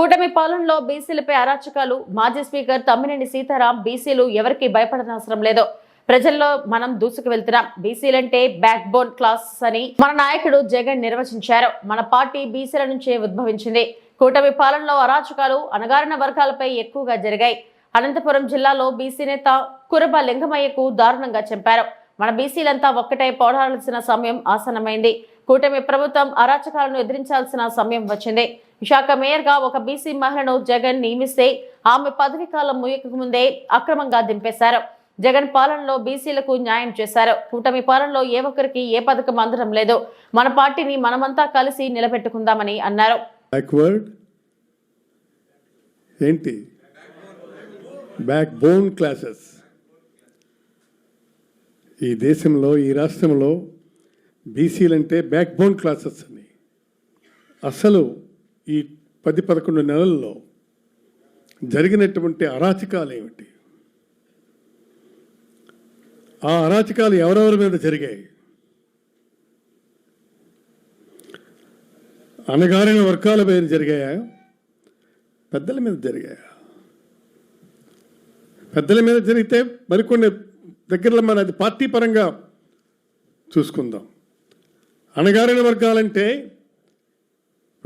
కూటమి పాలనలో బీసీలపై అరాచకాలు. మాజీ స్పీకర్ తమ్మినేని సీతారాం బీసీలు ఎవరికి భయపడనవసరం లేదు. ప్రజల్లో మనం దూసుకు వెళ్తున్నాం. బీసీలంటే బ్యాక్ బోన్ క్లాస్ అని మన నాయకుడు జగన్ నిర్వచించారు. మన పార్టీ బీసీల నుంచే ఉద్భవించింది. కూటమి పాలనలో అరాచకాలు అణగారిన వర్గాలపై ఎక్కువగా జరిగాయి. అనంతపురం జిల్లాలో బీసీ నేత కురబ లింగమయ్యకు దారుణంగా చంపారు. మన బీసీలంతా ఒక్కటై పోరాడాల్సిన సమయం ఆసన్నమైంది. కూటమి ప్రభుత్వం అరాచకాలను ఎదిరించాల్సిన సమయం వచ్చింది. విశాఖ మేయర్గా ఒక బీసీ మహిళను జగన్ నియమిస్తే ఆమె పదవి కాలం ముగియక ముందే అక్రమంగా దింపేశారు. జగన్ పాలనలో బీసీలకు న్యాయం చేశారు. కూటమి పాలనలో ఏ ఒక్కరికి ఏ పథకం అందడం లేదు. మన పార్టీని మనమంతా కలిసి నిలబెట్టుకుందామని అన్నారు. ఏంటి? బ్యాక్ బోన్ క్లాసెస్ ఈ దేశంలో ఈ రాష్ట్రంలో బీసీలంటే బ్యాక్ బోన్ క్లాసెస్ అని. అసలు ఈ పది పదకొండు నెలల్లో జరిగినటువంటి అరాచకాలు ఏమిటి? ఆ అరాచకాలు ఎవరెవరి మీద జరిగాయి? అణగారిన వర్గాల మీద జరిగాయా? పెద్దల మీద జరిగాయా? పెద్దల మీద జరిగితే మరికొన్ని దగ్గరలో మన అది పార్టీ పరంగా చూసుకుందాం. అణగారిన వర్గాలంటే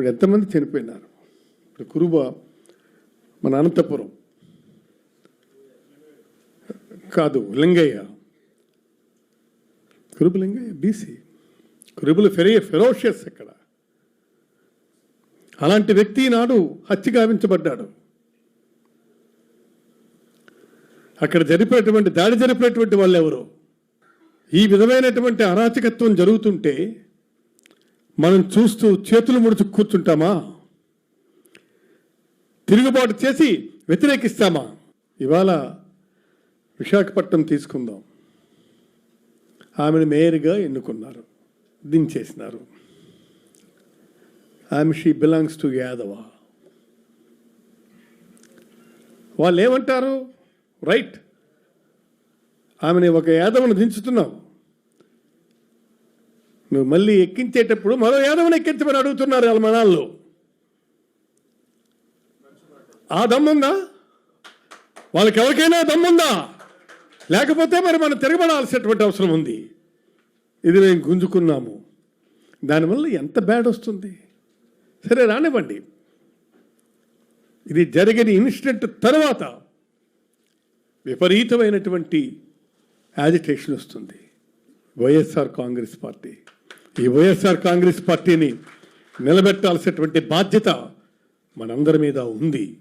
ఇప్పుడు ఎంతమంది చనిపోయినారు? ఇప్పుడు కురుబ మన అనంతపురం. కాదు లింగయ్య. కురుబు లింగయ్య బీసీ కురుబులు ఫెరే ఫెరోషియస్ ఇక్కడ అలాంటి వ్యక్తి నాడు హత్య గావించబడ్డాడు. అక్కడ జరిపినటువంటి దాడి జరిపినటువంటి వాళ్ళు ఎవరు ఈ విధమైనటువంటి అరాచకత్వం జరుగుతుంటే మనం చూస్తూ చేతులు ముడుచు కూర్చుంటామా? తిరుగుబాటు చేసి వ్యతిరేకిస్తామా? ఇవాళ విశాఖపట్నం తీసుకుందాం. ఆమెను మేయర్గా ఎన్నుకున్నారు. దించేసినారు. ఆమె షీ బిలాంగ్స్ టు యాదవ. వాళ్ళు ఏమంటారు రైట్. ఆమెని ఒక యాదవను దించుతున్నాం. మళ్ళీ ఎక్కించేటప్పుడు మరో యాదవని ఎక్కించమని అడుగుతున్నారు వాళ్ళ మనాల్లో ఆ దమ్ముందా? వాళ్ళకి ఎవరికైనా దమ్ముందా? లేకపోతే మరి మనం తిరగబడాల్సినటువంటి అవసరం ఉంది. ఇది మేము గుంజుకున్నాము. దానివల్ల ఎంత బ్యాడ్ వస్తుంది? సరే రానివ్వండి. ఇది జరిగిన ఇన్సిడెంట్ తర్వాత విపరీతమైనటువంటి యాజిటేషన్ వస్తుంది. వైఎస్ఆర్ కాంగ్రెస్ పార్టీ. ఈ వైఎస్ఆర్ కాంగ్రెస్ పార్టీని నిలబెట్టాల్సినటువంటి బాధ్యత మనందరి మీద ఉంది.